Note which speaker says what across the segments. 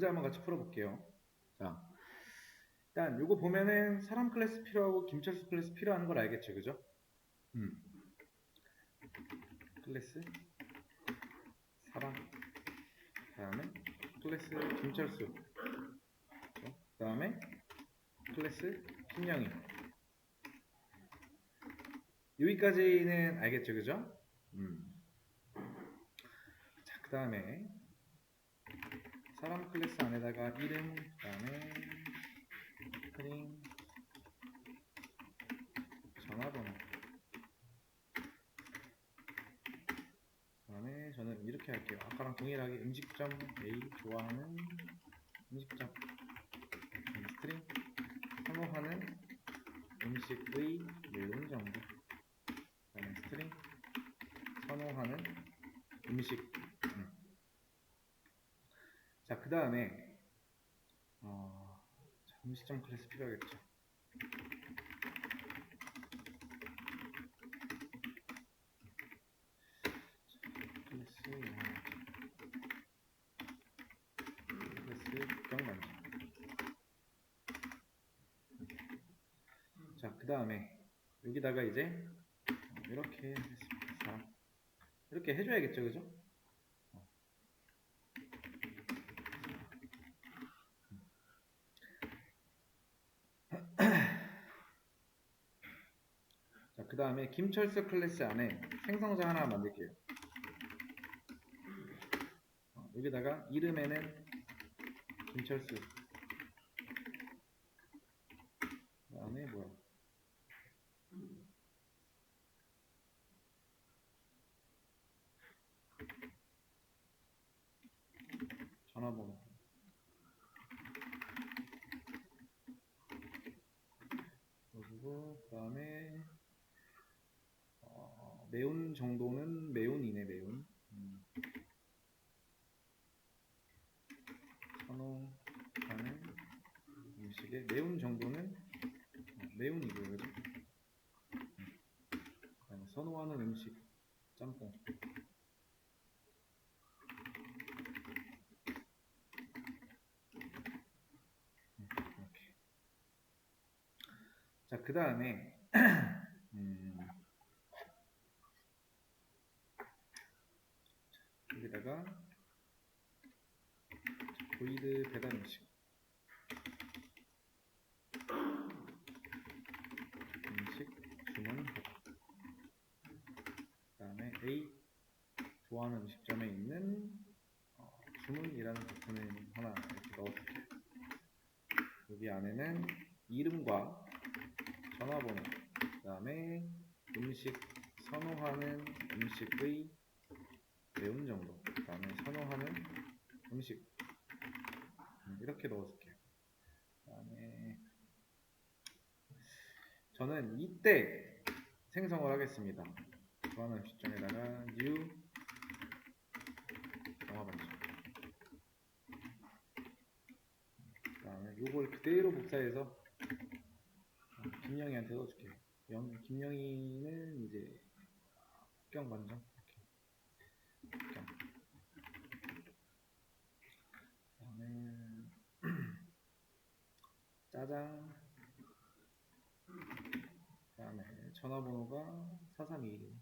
Speaker 1: 문제 한번 같이 풀어볼게요. 자, 일단 요거 보면은 사람 클래스 필요하고 김철수 클래스 필요한 걸 알겠죠, 그죠? 음. 클래스 사람 다음에 클래스 김철수 그 다음에 클래스 김영희 여기까지는 알겠죠, 그죠? 음. 자, 그 다음에 사람 클래스 안에다가 이름, 그 다음에 스트링, 전화번호. 그 다음에 저는 이렇게 할게요. 아까랑 동일하게 음식점 A 좋아하는 음식점 스트링 선호하는 음식의 매운 정도. 그 다음에 스트링 선호하는 음식. 그 다음에 어, 자, 음식점 클래스 필요하겠죠. 클래스. 클래스 국경반지. 자, 그 다음에 여기다가 이제 이렇게. 이렇게 해줘야겠죠, 그죠? 자, 그 다음에 김철수 클래스 안에 생성자 하나 만들게요. 어, 여기다가 이름에는 김철수. 그 다음에 뭐야? 전화번호. 그리고 그 다음에 어, 매운 정도는 매운이네 매운. 음. 선호하는 음식의 매운 정도는 어, 매운이고요, 그죠? 선호하는 음식 짬뽕. 음. 자, 그 다음에 음, 여기다가 보이드 배달 음식 음식 주문 그 다음에 A 좋아하는 음식점에 있는 어, 주문이라는 버튼을 하나 이렇게 넣어줄게요 여기 안에는 이름과 전화번호 그 다음에 음식 선호하는 음식의 매운 정도 그 다음에 선호하는 음식. 음, 이렇게 넣어줄게요 그 다음에 저는 이때 생성을 하겠습니다. 좋아하는 음식점에다가 new 영화 반지 그 다음에 요걸 그대로 복사해서 어, 김영희한테 넣어줄게요 영, 김영희는 이제 국경 반점 국경. 그다음에 짜장 그다음에 전화번호가 4321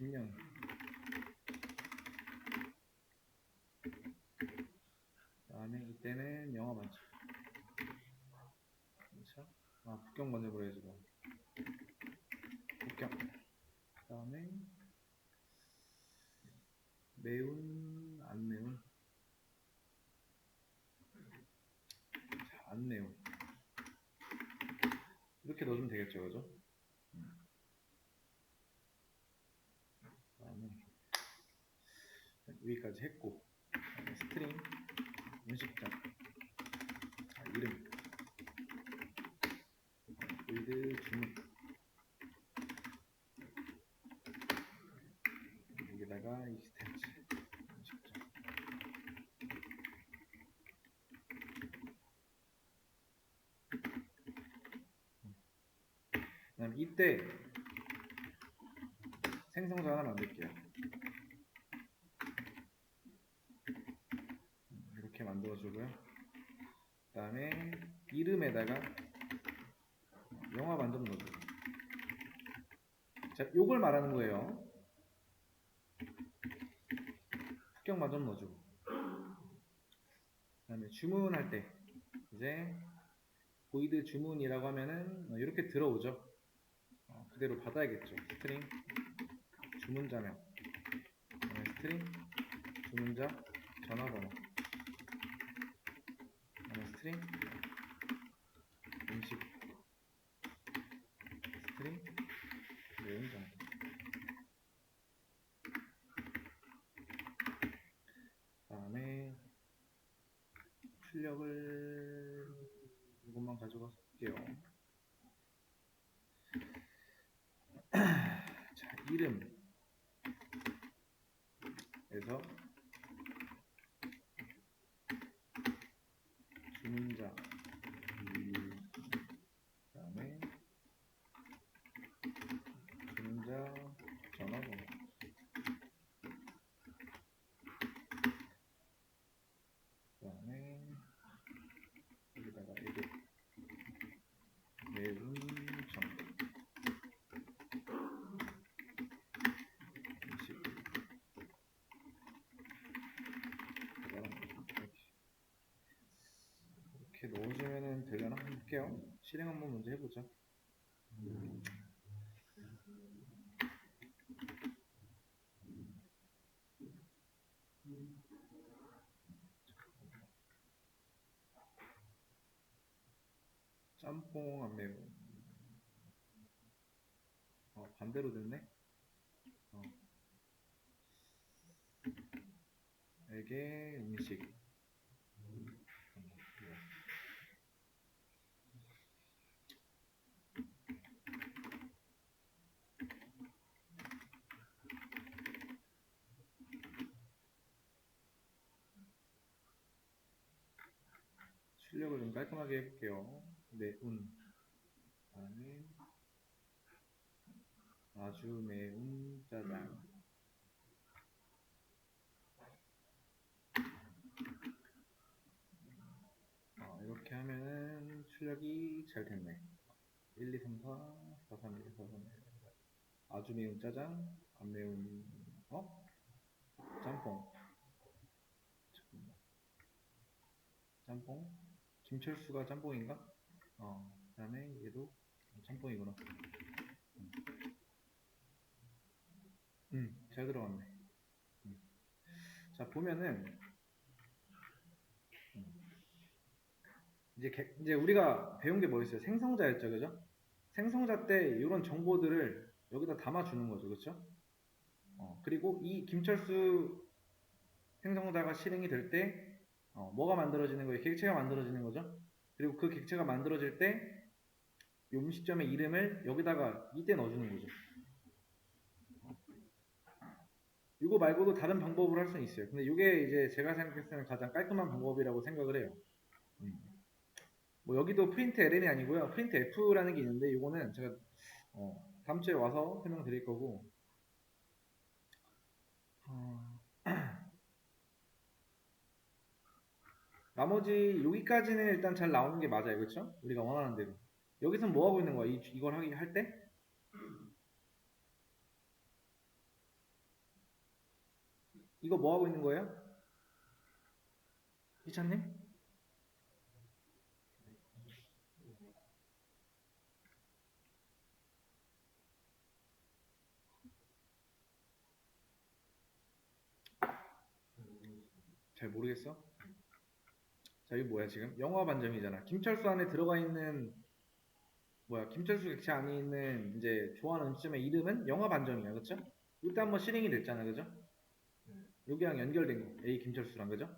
Speaker 1: 오늘 김영희 그다음에 이때는 영화 반지 그렇죠? 아 북경 먼저 보여주고 북경. 그 다음에 매운 안 매운? 자, 안 매운. 이렇게 넣어주면 되겠죠 그죠? 음. 그다음에 여기까지 했고 스트링 음식점 아, 이름. 보이드 주문. 여기다가 익스텐츠 음식점 그다음 이때 하나 만들게요. 이렇게 만들어주고요. 그 다음에 이름에다가 영화 반점 넣어줘요. 자, 요걸 말하는 거예요. 합격 만점 넣어주고. 그 다음에 주문할 때 이제 보이드 주문이라고 하면은 어, 이렇게 들어오죠. 어, 그대로 받아야겠죠. 스트링 주문자명 스트링 주문자 전화번호 스트링? 음식. 스트링? 내용 정도 그다음에 출력을 이것만 가져가서 볼게요. 자, 이름 에서 주문자 그다음에 주문자 전화번호 그다음에 여기다가 이게 매운 정도 음식 이렇게 넣어주면은 볼게요. 실행 한번 먼저 해보죠 짬뽕 안 매운 어 반대로 됐네? 어. 에게 음식 출력을 좀 깔끔하게 해볼게요. 네, 운. 다음에 아주 매운 짜장. 어, 이렇게 하면은 출력이 잘 됐네. 1, 2, 3, 4, 4, 3, 1, 4, 3, 1. 아주 매운 짜장, 안 매운, 어? 짬뽕. 짬뽕? 김철수가 짬뽕인가? 어, 그 다음에 얘도 짬뽕이구나. 음. 음, 잘 들어갔네. 음. 자, 보면은, 음. 이제, 개- 이제 우리가 배운 게 뭐였어요? 생성자였죠, 그죠? 생성자 때 이런 정보들을 여기다 담아주는 거죠, 그렇죠? 어, 그리고 이 김철수 생성자가 실행이 될 때, 어, 뭐가 만들어지는 거예요? 객체가 만들어지는 거죠? 그리고 그 객체가 만들어질 때, 이 음식점의 이름을 여기다가 이때 넣어주는 거죠. 이거 말고도 다른 방법으로 할 수는 있어요. 근데 이게 이제 제가 생각했을 때는 가장 깔끔한 방법이라고 생각을 해요. 음. 뭐 여기도 프린트 ln이 아니고요. 프린트 f라는 게 있는데 이거는 제가 어, 다음 주에 와서 설명드릴 거고 어, 나머지 여기까지는 일단 잘 나오는 게 맞아요. 그렇죠? 우리가 원하는 대로. 여기서 뭐 하고 있는 거야? 이, 이걸 하기 할 때? 이거 뭐 하고 있는 거예요? 희찬님? 잘 모르겠어? 자, 이거 뭐야, 지금? 영화 반점이잖아. 김철수 안에 들어가 있는, 뭐야, 김철수 객체 안에 있는, 이제, 좋아하는 음식점의 이름은 영화 반점이야, 그쵸? 이때 한번 실행이 됐잖아, 그죠? 여기랑 연결된 거, A 김철수랑, 그죠?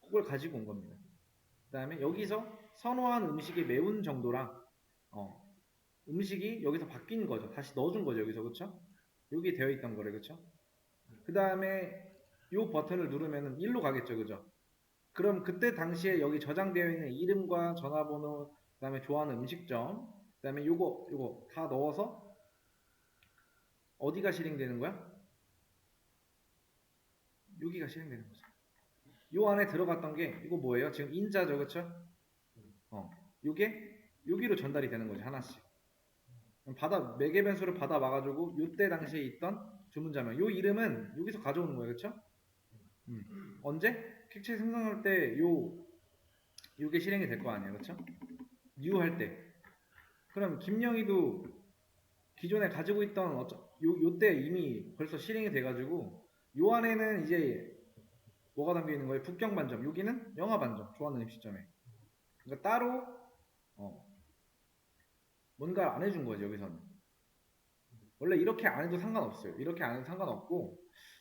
Speaker 1: 그걸 가지고 온 겁니다. 그 다음에 여기서 선호한 음식의 매운 정도랑, 어, 음식이 여기서 바뀐 거죠. 다시 넣어준 거죠, 여기서, 그쵸? 여기 되어 있던 거래, 그쵸? 그 다음에 이 버튼을 누르면은 1로 가겠죠, 그죠? 그럼 그때 당시에 여기 저장되어 있는 이름과 전화번호, 그 다음에 좋아하는 음식점, 그 그다음에 요거 요거 다 넣어서 어디가 실행되는 거야? 여기가 실행되는 거죠. 요 안에 들어갔던 게 이거 뭐예요? 지금 인자죠, 그렇죠? 어, 요게 여기로 전달이 되는 거지 하나씩. 받아 매개 변수를 받아 와가지고 요때 당시에 있던 주문자명 요 이름은 여기서 가져오는 거예요, 그렇죠? 음. 언제? 객체 생성할 때 요 요게 실행이 될 거 아니에요, 그렇죠? new 할 때. 그럼 김영희도 기존에 가지고 있던 어쩌, 요 요때 이미 벌써 실행이 돼가지고 요 안에는 이제 뭐가 담겨 있는 거예요? 북경 반점. 여기는 영화 반점. 좋아하는 입시점에. 그러니까 따로 어, 뭔가 안 해준 거지 여기서는. 원래 이렇게 안 해도 상관없어요. 이렇게 안 해도 상관없고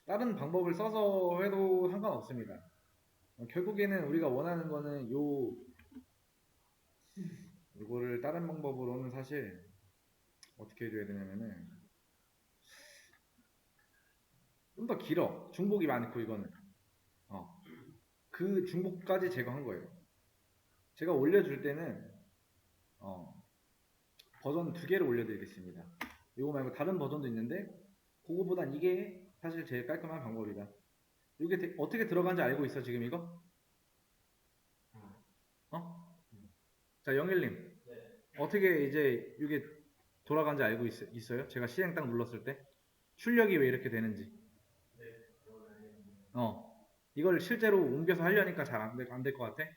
Speaker 1: 다른 방법을 써서 해도 상관없습니다. 어, 결국에는 우리가 원하는 거는 요 이거를 다른 방법으로는 사실 어떻게 해줘야 되냐면은 좀 더 길어. 중복이 많고 이거는. 어. 그 중복까지 제거한 거예요. 제가 올려줄 때는 어, 버전 두 개를 올려드리겠습니다. 이거 말고 다른 버전도 있는데 그거보단 이게 사실 제일 깔끔한 방법이다. 이게 대- 어떻게 들어간지 알고 있어 지금 이거? 어? 자 영일님 어떻게 이제 이게 돌아간지 알고 있, 어요 제가 실행 딱 눌렀을 때 출력이 왜 이렇게 되는지. 어 이걸 실제로 옮겨서 하려니까 잘 안 될 것 같아.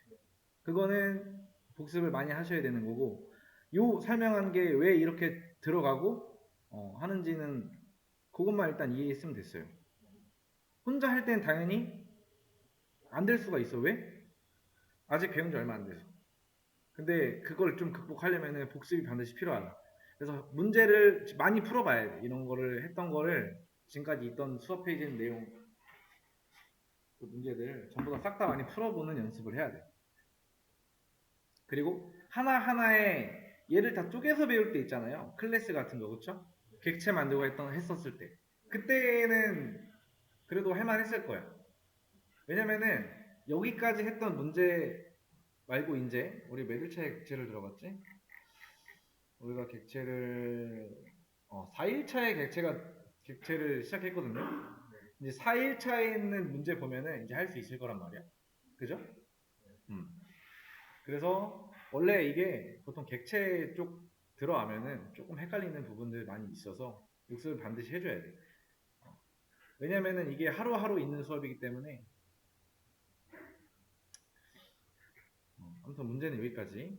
Speaker 1: 그거는 복습을 많이 하셔야 되는 거고 요 설명한 게 왜 이렇게 들어가고 어, 하는지는 그것만 일단 이해했으면 됐어요. 혼자 할 땐 당연히 안 될 수가 있어. 왜? 아직 배운 지 얼마 안 돼서. 근데 그걸 좀 극복하려면 복습이 반드시 필요하다. 그래서 문제를 많이 풀어봐야 돼. 이런 거를 했던 거를 지금까지 있던 수업 페이지 내용 그 문제들 전부 다 싹 다 많이 풀어보는 연습을 해야 돼. 그리고 하나하나의 얘를 다 쪼개서 배울 때 있잖아요. 클래스 같은 거, 그쵸? 객체 만들고 했던, 했었을 때. 그때는 그래도 할만했을 거야. 왜냐면은 여기까지 했던 문제 말고 이제 우리 몇 일차에 객체를 들어갔지? 우리가 객체를 어, 4일차에 객체가 객체를 시작했거든요. 이제 4일차에 있는 문제 보면은 이제 할 수 있을 거란 말이야. 그죠? 음. 그래서 원래 이게 보통 객체 쪽 들어가면은 조금 헷갈리는 부분들 많이 있어서 육습을 반드시 해줘야 돼. 어. 왜냐면은 이게 하루하루 있는 수업이기 때문에 어, 아무튼 문제는 여기까지.